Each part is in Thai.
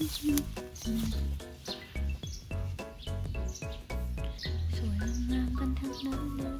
สวยงามกันทั้งนั้นเลย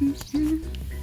Mm-hmm.